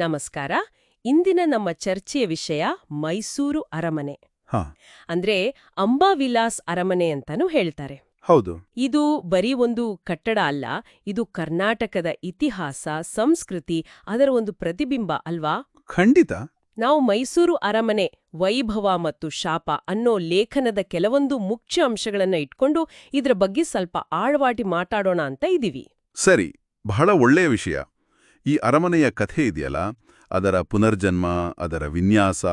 ನಮಸ್ಕಾರ. ಇಂದಿನ ನಮ್ಮ ಚರ್ಚೆಯ ವಿಷಯ ಮೈಸೂರು ಅರಮನೆ. ಹಾ. ಅಂದ್ರೆ ಅಂಬಾವಿಲಾಸ್ ಅರಮನೆ ಅಂತಾನೂ ಹೇಳ್ತಾರೆ. ಹೌದು. ಇದು ಬರೀ ಒಂದು ಕಟ್ಟಡ ಅಲ್ಲ ಇದು ಕರ್ನಾಟಕದ ಇತಿಹಾಸ ಸಂಸ್ಕೃತಿ ಅದರ ಒಂದು ಪ್ರತಿಬಿಂಬ ಅಲ್ವಾ? ಖಂಡಿತ. ನಾವು ಮೈಸೂರು ಅರಮನೆ ವೈಭವ ಮತ್ತು ಶಾಪ ಅನ್ನೋ ಲೇಖನದ ಕೆಲವೊಂದು ಮುಖ್ಯ ಅಂಶಗಳನ್ನ ಇಟ್ಕೊಂಡು ಇದ್ರ ಬಗ್ಗೆ ಸ್ವಲ್ಪ ಆಳವಾಟಿ ಮಾತಾಡೋಣ ಅಂತ ಇದೀವಿ. ಸರಿ ಬಹಳ ಒಳ್ಳೆಯ ವಿಷಯ. ಈ ಅರಮನೆಯ ಕಥೆ ಇದೆಯಲ್ಲ? ಅದರ ಪುನರ್ಜನ್ಮ ಅದರ ವಿನ್ಯಾಸ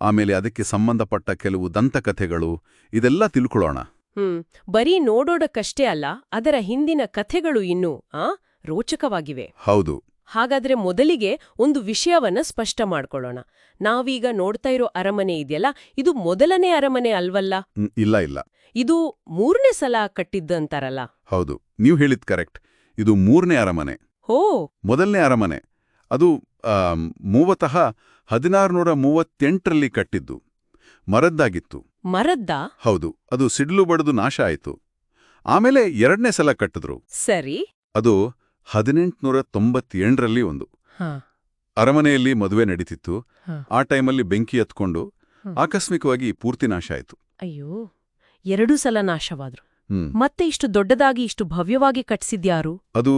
ಆಮೇಲೆ ಅದಕ್ಕೆ ಸಂಬಂಧಪಟ್ಟ ಕೆಲವು ದಂತಕಥೆಗಳು ಇದೆಲ್ಲ ತಿಳ್ಕೊಳ್ಳೋಣ. ಹ್ಮ್ ಬರೀ ನೋಡೋಡಕ್ಕಷ್ಟೇ ಅಲ್ಲ ಅದರ ಹಿಂದಿನ ಕಥೆಗಳು ಇನ್ನೂ ಆ ರೋಚಕವಾಗಿವೆ. ಹೌದು. ಹಾಗಾದ್ರೆ ಮೊದಲಿಗೆ ಒಂದು ವಿಷಯವನ್ನ ಸ್ಪಷ್ಟ ಮಾಡ್ಕೊಳ್ಳೋಣ. ನಾವೀಗ ನೋಡ್ತಾ ಇರೋ ಅರಮನೆ ಇದೆಯಲ್ಲ ಇದು ಮೊದಲನೇ ಅರಮನೆ ಅಲ್ವಲ್ಲ? ಇಲ್ಲ ಇಲ್ಲ. ಇದು ಮೂರನೇ ಸಲ ಕಟ್ಟಿದ್ದಂತಾರಲ್ಲ? ಹೌದು ನೀವು ಹೇಳಿದ್ ಕರೆಕ್ಟ್. ಇದು ಮೂರನೇ ಅರಮನೆ. ಹೋ. ಮೊದಲನೇ ಅರಮನೆ. ಅದು ಮೂವತಃ ಹದಿನಾರುನೂರ ಮೂವತ್ತೆಂಟರಲ್ಲಿ ಕಟ್ಟಿದ್ದು. ಮರದ್ದಾಗಿತ್ತು. ಮರದ್ದ? ಹೌದು ಅದು ಸಿಡ್ಲು ಬಡದು ನಾಶ ಆಯಿತು. ಆಮೇಲೆ ಎರಡನೇ ಸಲ ಕಟ್ಟಿದ್ರು. ಸರಿ. ಅದು ಹದಿನೆಂಟುನೂರ ತೊಂಬತ್ತೆಂಟರಲ್ಲಿ ಒಂದು ಅರಮನೆಯಲ್ಲಿ ಮದುವೆ ನಡೀತಿತ್ತು. ಆ ಟೈಮಲ್ಲಿ ಬೆಂಕಿ ಎತ್ಕೊಂಡು. ಆಕಸ್ಮಿಕವಾಗಿ ಪೂರ್ತಿ ನಾಶ ಆಯಿತು. ಅಯ್ಯೋ ಎರಡೂ ಸಲ ನಾಶವಾದ್ರು. ಮತ್ತೆ ಇಷ್ಟು ದೊಡ್ಡದಾಗಿ ಇಷ್ಟು ಭವ್ಯವಾಗಿ ಕಟ್ಟಿಸಿದ್ಯಾರು ಅದು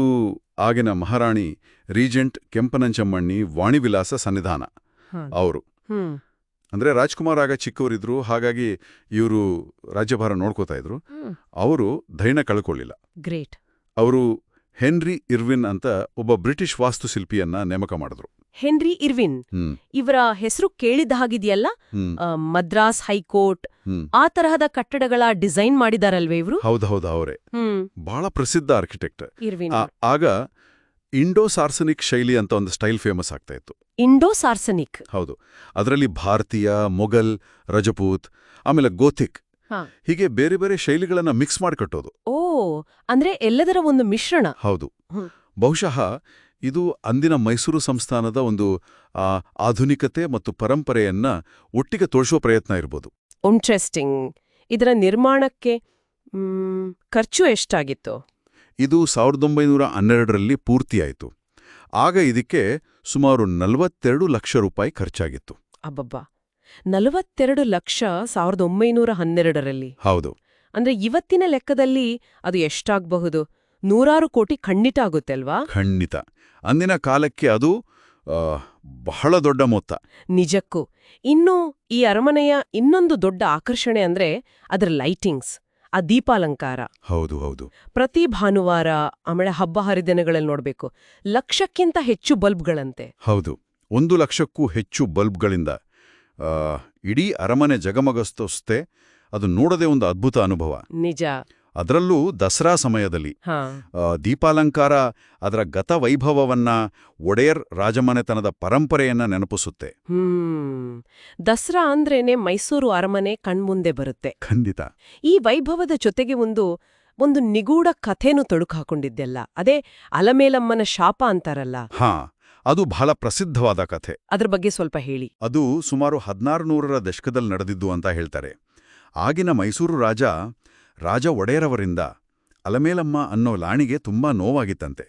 ಆಗಿನ ಮಹಾರಾಣಿ ರೀಜೆಂಟ್ ಕೆಂಪನಂಚಮ್ಮಣ್ಣಿ ವಾಣಿವಿಲಾಸ ಸನ್ನಿಧಾನ. ಅವರು. ಅಂದರೆ ರಾಜ್ಕುಮಾರ್ ಆಗ ಚಿಕ್ಕವರಿದ್ರು ಹಾಗಾಗಿ ಇವರು ರಾಜ್ಯಭಾರ ನೋಡ್ಕೋತಾ ಇದ್ರು. ಅವರು ಧೈರ್ಯ ಕಳ್ಕೊಳ್ಳಿಲ್ಲ. ಗ್ರೇಟ್. ಅವರು ಹೆನ್ರಿ ಇರ್ವಿನ್ ಅಂತ ಒಬ್ಬ ಬ್ರಿಟಿಷ್ ವಾಸ್ತುಶಿಲ್ಪಿಯನ್ನ ನೇಮಕ ಮಾಡಿದ್ರು. Henry Irwin. ಇವರ ಹೆಸರು ಕೇಳಿದ ಹಾಗಿದೆಯಲ್ಲ? ಮದ್ರಾಸ್ ಹೈಕೋರ್ಟ್ ಆ ತರಹದ ಕಟ್ಟಡಗಳ ಡಿಸೈನ್ ಮಾಡಿದಾರಲ್ವೇ ಇವರು? ಹೌದೌದು ಅವರೇ. ಬಹಳ ಪ್ರಸಿದ್ಧ ಆರ್ಕಿಟೆಕ್ಟ್. ಇರ್ವಿನ್ ಆಗ ಇಂಡೋ ಸಾರ್ಸನಿಕ್ ಶೈಲಿ ಅಂತ ಒಂದು ಸ್ಟೈಲ್ ಫೇಮಸ್ ಆಗ್ತಾ ಇತ್ತು. Indo Saracenic. ಹೌದು. ಅದರಲ್ಲಿ ಭಾರತೀಯ ಮೊಘಲ್ ರಜಪೂತ್ ಆಮೇಲೆ ಗೋಥಿಕ್. ಹೀಗೆ ಬೇರೆ ಬೇರೆ ಶೈಲಿಗಳನ್ನ ಮಿಕ್ಸ್ ಮಾಡಿ ಕಟ್ಟೋದು ಓ ಅಂದ್ರೆ ಎಲ್ಲದರ ಒಂದು ಮಿಶ್ರಣ. ಹೌದು. ಬಹುಶಃ ಇದು ಅಂದಿನ ಮೈಸೂರು ಸಂಸ್ಥಾನದ ಒಂದು ಆಧುನಿಕತೆ ಮತ್ತು ಪರಂಪರೆಯನ್ನ ಒಟ್ಟಿಗೆ ತೋರಿಸುವ ಪ್ರಯತ್ನ ಇರ್ಬೋದು. ಇಂಟ್ರೆಸ್ಟಿಂಗ್ ಇದರ ನಿರ್ಮಾಣಕ್ಕೆ ಖರ್ಚು ಎಷ್ಟಾಗಿತ್ತು? ಇದು ಸಾವಿರದ ಒಂಬೈನೂರ ಹನ್ನೆರಡರಲ್ಲಿ ಪೂರ್ತಿಯಾಯಿತು. ಆಗ ಇದಕ್ಕೆ ಸುಮಾರು ನಲವತ್ತೆರಡು ಲಕ್ಷ ರೂಪಾಯಿ ಖರ್ಚಾಗಿತ್ತು. ಅಬ್ಬಬ್ಬಾ. ನಲವತ್ತೆರಡು ಲಕ್ಷ ಸಾವಿರದ ಒಂಬೈನೂರ ಹನ್ನೆರಡರಲ್ಲಿ. ಹೌದು. ಅಂದ್ರೆ ಇವತ್ತಿನ ಲೆಕ್ಕದಲ್ಲಿ ಅದು ಎಷ್ಟಾಗಬಹುದು? ನೂರಾರು ಕೋಟಿ ಖಂಡಿತ ಆಗುತ್ತೆ ಅಲ್ವಾ ಖಂಡಿತ. ಅಂದಿನ ಕಾಲಕ್ಕೆ ಅದು ಬಹಳ ದೊಡ್ಡ ಮೊತ್ತ. ನಿಜಕ್ಕೂ. ಇನ್ನು ಈ ಅರಮನೆಯ ಇನ್ನೊಂದು ದೊಡ್ಡ ಆಕರ್ಷಣೆ ಅಂದ್ರೆ ಅದರ ಲೈಟಿಂಗ್ಸ್ ಆ ದೀಪಾಲಂಕಾರ. ಹೌದು ಹೌದು. ಪ್ರತಿ ಭಾನುವಾರ ಆಮೇಲೆ ಹಬ್ಬ ಹರಿದಿನಗಳಲ್ಲಿ ನೋಡಬೇಕು. ಲಕ್ಷಕ್ಕಿಂತ ಹೆಚ್ಚು ಬಲ್ಬ್ಗಳಂತೆ. ಹೌದು. ಒಂದು ಲಕ್ಷಕ್ಕೂ ಹೆಚ್ಚು ಬಲ್ಬ್ಗಳಿಂದ ಇಡೀ ಅರಮನೆ ಜಗಮಗಸ್ತೋಸ್ತೆ ಅದು ನೋಡದೆ ಒಂದು ಅದ್ಭುತ ಅನುಭವ. ನಿಜ. ಅದರಲ್ಲೂ ದಸರಾ ಸಮಯದಲ್ಲಿ ದೀಪಾಲಂಕಾರ ಅದರ ಗತ ವೈಭವವನ್ನ ಒಡೆಯರ್ ರಾಜಮನೆತನದ ಪರಂಪರೆಯನ್ನ ನೆನಪಿಸುತ್ತೆ. ಹ್ಮ್. ದಸರಾ ಅಂದ್ರೇನೆ ಮೈಸೂರು ಅರಮನೆ ಕಣ್ಮುಂದೆ ಬರುತ್ತೆ. ಖಂಡಿತ. ಈ ವೈಭವದ ಜೊತೆಗೆ ಒಂದು ಒಂದು ನಿಗೂಢ ಕಥೆನೂ ತೊಡುಕು ಹಾಕೊಂಡಿದ್ದೆಲ್ಲ ಅದೇ ಅಲಮೇಲಮ್ಮನ ಶಾಪ ಅಂತಾರಲ್ಲ. ಹಾ ಅದು ಬಹಳ ಪ್ರಸಿದ್ಧವಾದ ಕಥೆ. ಅದ್ರ ಬಗ್ಗೆ ಸ್ವಲ್ಪ ಹೇಳಿ. ಅದು ಸುಮಾರು ಹದಿನಾರು ನೂರರ ದಶಕದಲ್ಲಿ ನಡೆದಿದ್ದು ಅಂತ ಹೇಳ್ತಾರೆ. ಆಗಿನ ಮೈಸೂರು ರಾಜ ರಾಜ ಒಡೆಯರವರಿಂದ ಅಲಮೇಲಮ್ಮ ಅನ್ನೋ ಲಾಣಿಗೆ ತುಂಬಾ ನೋವಾಗಿತ್ತಂತೆ.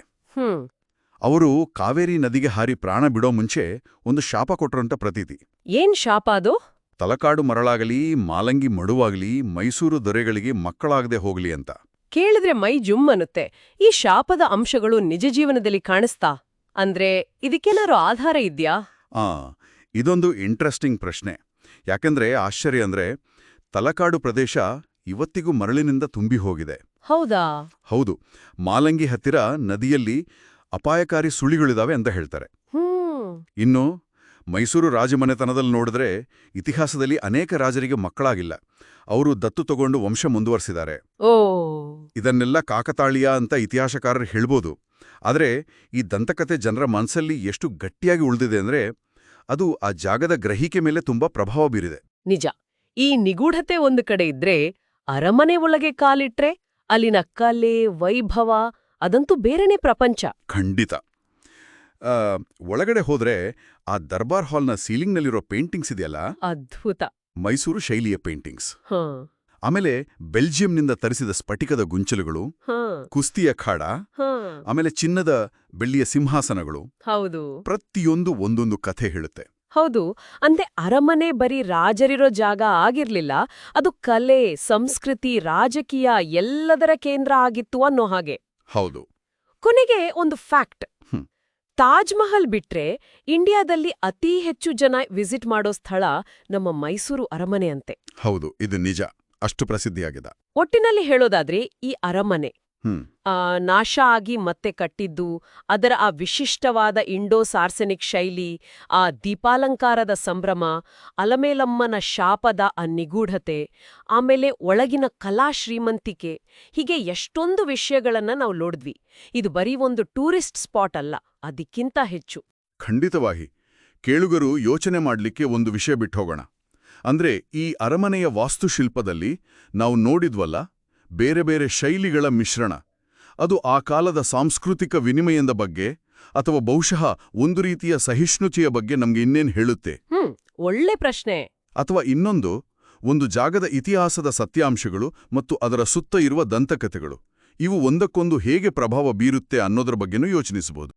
ಅವರು ಕಾವೇರಿ ನದಿಗೆ ಹಾರಿ ಪ್ರಾಣ ಬಿಡೋ ಮುಂಚೆ ಒಂದು ಶಾಪ ಕೊಟ್ರಂತ ಪ್ರತೀತಿ. ಏನ್ ಶಾಪ ಅದು? ತಲಕಾಡು ಮರಳಾಗಲಿ ಮಾಲಂಗಿ ಮಡುವಾಗಲಿ ಮೈಸೂರು ದೊರೆಗಳಿಗೆ ಮಕ್ಕಳಾಗದೆ ಹೋಗ್ಲಿ ಅಂತ. ಕೇಳಿದ್ರೆ ಮೈ ಜುಮ್ ಅನ್ನುತ್ತೆ. ಈ ಶಾಪದ ಅಂಶಗಳು ನಿಜ ಜೀವನದಲ್ಲಿ ಕಾಣಿಸ್ತಾ? ಅಂದ್ರೆ ಇದಕ್ಕೇನಾರು ಆಧಾರ ಇದ್ಯಾ? ಆ ಇದೊಂದು ಇಂಟ್ರೆಸ್ಟಿಂಗ್ ಪ್ರಶ್ನೆ. ಯಾಕೆಂದ್ರೆ ಆಶ್ಚರ್ಯ ಅಂದ್ರೆ ತಲಕಾಡು ಪ್ರದೇಶ ಇವತ್ತಿಗೂ ಮರಳಿನಿಂದ ತುಂಬಿ ಹೋಗಿದೆ. ಹೌದಾ? ಹೌದು. ಮಾಲಂಗಿ ಹತ್ತಿರ ನದಿಯಲ್ಲಿ ಅಪಾಯಕಾರಿ ಸುಳಿಗಳಿದಾವೆ ಅಂತ ಹೇಳ್ತಾರೆ. ಇನ್ನು ಮೈಸೂರು ರಾಜಮನೆತನದಲ್ಲಿ ನೋಡಿದ್ರೆ ಇತಿಹಾಸದಲ್ಲಿ ಅನೇಕ ರಾಜರಿಗೆ ಮಕ್ಕಳಾಗಿಲ್ಲ. ಅವರು ದತ್ತು ತಗೊಂಡು ವಂಶ ಮುಂದುವರೆಸಿದ್ದಾರೆ. ಓ. ಇದನ್ನೆಲ್ಲ ಕಾಕತಾಳೀಯ ಅಂತ ಇತಿಹಾಸಕಾರರು ಹೇಳ್ಬೋದು. ಆದರೆ ಈ ದಂತಕತೆ ಜನರ ಮನಸ್ಸಲ್ಲಿ ಎಷ್ಟು ಗಟ್ಟಿಯಾಗಿ ಉಳಿದಿದೆ ಅಂದ್ರೆ ಅದು ಆ ಜಾಗದ ಗ್ರಹಿಕೆ ಮೇಲೆ ತುಂಬಾ ಪ್ರಭಾವ ಬೀರಿದೆ. ನಿಜ. ಈ ನಿಗೂಢತೆ ಒಂದು ಕಡೆ ಇದ್ರೆ ಅರಮನೆ ಒಳಗೆ ಕಾಲಿಟ್ರೆ ಅಲ್ಲಿನ ಕಲೆ ವೈಭವ ಅದಂತೂ ಬೇರೆನೇ ಪ್ರಪಂಚ. ಖಂಡಿತ. ಆ, ಒಳಗಡೆ ಹೋದ್ರೆ ಆ ದರ್ಬಾರ್ ಹಾಲ್ನ ಸೀಲಿಂಗ್ನಲ್ಲಿರೋ ಪೇಂಟಿಂಗ್ಸ್ ಇದೆಯಲ್ಲ? ಅದ್ಭುತ. ಮೈಸೂರು ಶೈಲಿಯ ಪೇಂಟಿಂಗ್ಸ್. ಹ. ಆಮೇಲೆ ಬೆಲ್ಜಿಯಂನಿಂದ ತರಿಸಿದ ಸ್ಫಟಿಕದ ಗುಂಚಲುಗಳು ಕುಸ್ತಿಯ ಖಾಡ ಆಮೇಲೆ ಚಿನ್ನದ ಬೆಳ್ಳಿಯ ಸಿಂಹಾಸನಗಳು. ಹೌದು. ಪ್ರತಿಯೊಂದು ಒಂದೊಂದು ಕಥೆ ಹೇಳುತ್ತೆ. ಹೌದು ಅಂದೆ ಅರಮನೆ ಬರೀ ರಾಜರಿರೋ ಜಾಗ ಆಗಿರ್ಲಿಲ್ಲ ಅದು ಕಲೆ ಸಂಸ್ಕೃತಿ ರಾಜಕೀಯ ಎಲ್ಲದರ ಕೇಂದ್ರ ಆಗಿತ್ತು ಅನ್ನೋ ಹಾಗೆ. ಹೌದು. ಕೊನೆಗೆ ಒಂದು ಫ್ಯಾಕ್ಟ್. ತಾಜ್ ಮಹಲ್ ಬಿಟ್ರೆ ಇಂಡಿಯಾದಲ್ಲಿ ಅತಿ ಹೆಚ್ಚು ಜನ ವಿಸಿಟ್ ಮಾಡೋ ಸ್ಥಳ ನಮ್ಮ ಮೈಸೂರು ಅರಮನೆ ಅಂತೆ ಹೌದು ಇದು ನಿಜ. ಅಷ್ಟು ಪ್ರಸಿದ್ಧಿಯಾಗಿದೆ. ಒಟ್ಟಿನಲ್ಲಿ ಹೇಳೋದಾದ್ರೆ ಈ ಅರಮನೆ. ನಾಶ ಆಗಿ ಮತ್ತೆ ಕಟ್ಟಿದ್ದು ಅದರ ಆ ವಿಶಿಷ್ಟವಾದ ಇಂಡೋ ಸಾರ್ಸೆನಿಕ್ ಶೈಲಿ ಆ ದೀಪಾಲಂಕಾರದ ಸಂಭ್ರಮ ಅಲಮೇಲಮ್ಮನ ಶಾಪದ ಆ ನಿಗೂಢತೆ ಆಮೇಲೆ ಒಳಗಿನ ಕಲಾ ಶ್ರೀಮಂತಿಕೆ ಹೀಗೆ ಎಷ್ಟೊಂದು ವಿಷಯಗಳನ್ನ ನಾವು ನೋಡಿದ್ವಿ. ಇದು ಬರೀ ಒಂದು ಟೂರಿಸ್ಟ್ ಸ್ಪಾಟ್ ಅಲ್ಲ ಅದಕ್ಕಿಂತ ಹೆಚ್ಚು. ಖಂಡಿತವಾಗಿ. ಕೇಳುಗರು ಯೋಚನೆ ಮಾಡಲಿಕ್ಕೆ ಒಂದು ವಿಷಯ ಬಿಟ್ಟು ಹೋಗೋಣ ಅಂದ್ರೆ ಈ ಅರಮನೆಯ ವಾಸ್ತುಶಿಲ್ಪದಲ್ಲಿ ನಾವು ನೋಡಿದ್ವಲ್ಲ ಬೇರೆ ಬೇರೆ ಶೈಲಿಗಳ ಮಿಶ್ರಣ. ಅದು ಆ ಕಾಲದ ಸಾಂಸ್ಕೃತಿಕ ವಿನಿಮಯದ ಬಗ್ಗೆ ಅಥವಾ ಬಹುಶಃ ಒಂದು ರೀತಿಯ ಸಹಿಷ್ಣುತೆಯ ಬಗ್ಗೆ ನಮ್ಗೆ ಇನ್ನೇನು ಹೇಳುತ್ತೆ? ಒಳ್ಳೆ ಪ್ರಶ್ನೆ. ಅಥವಾ ಇನ್ನೊಂದು ಒಂದು ಜಾಗದ ಇತಿಹಾಸದ ಸತ್ಯಾಂಶಗಳು ಮತ್ತು ಅದರ ಸುತ್ತ ಇರುವ ದಂತಕಥೆಗಳು. ಇವು ಒಂದಕ್ಕೊಂದು ಹೇಗೆ ಪ್ರಭಾವ ಬೀರುತ್ತೆ ಅನ್ನೋದ್ರ ಬಗ್ಗೆನೂ ಯೋಚನಿಸಬಹುದು.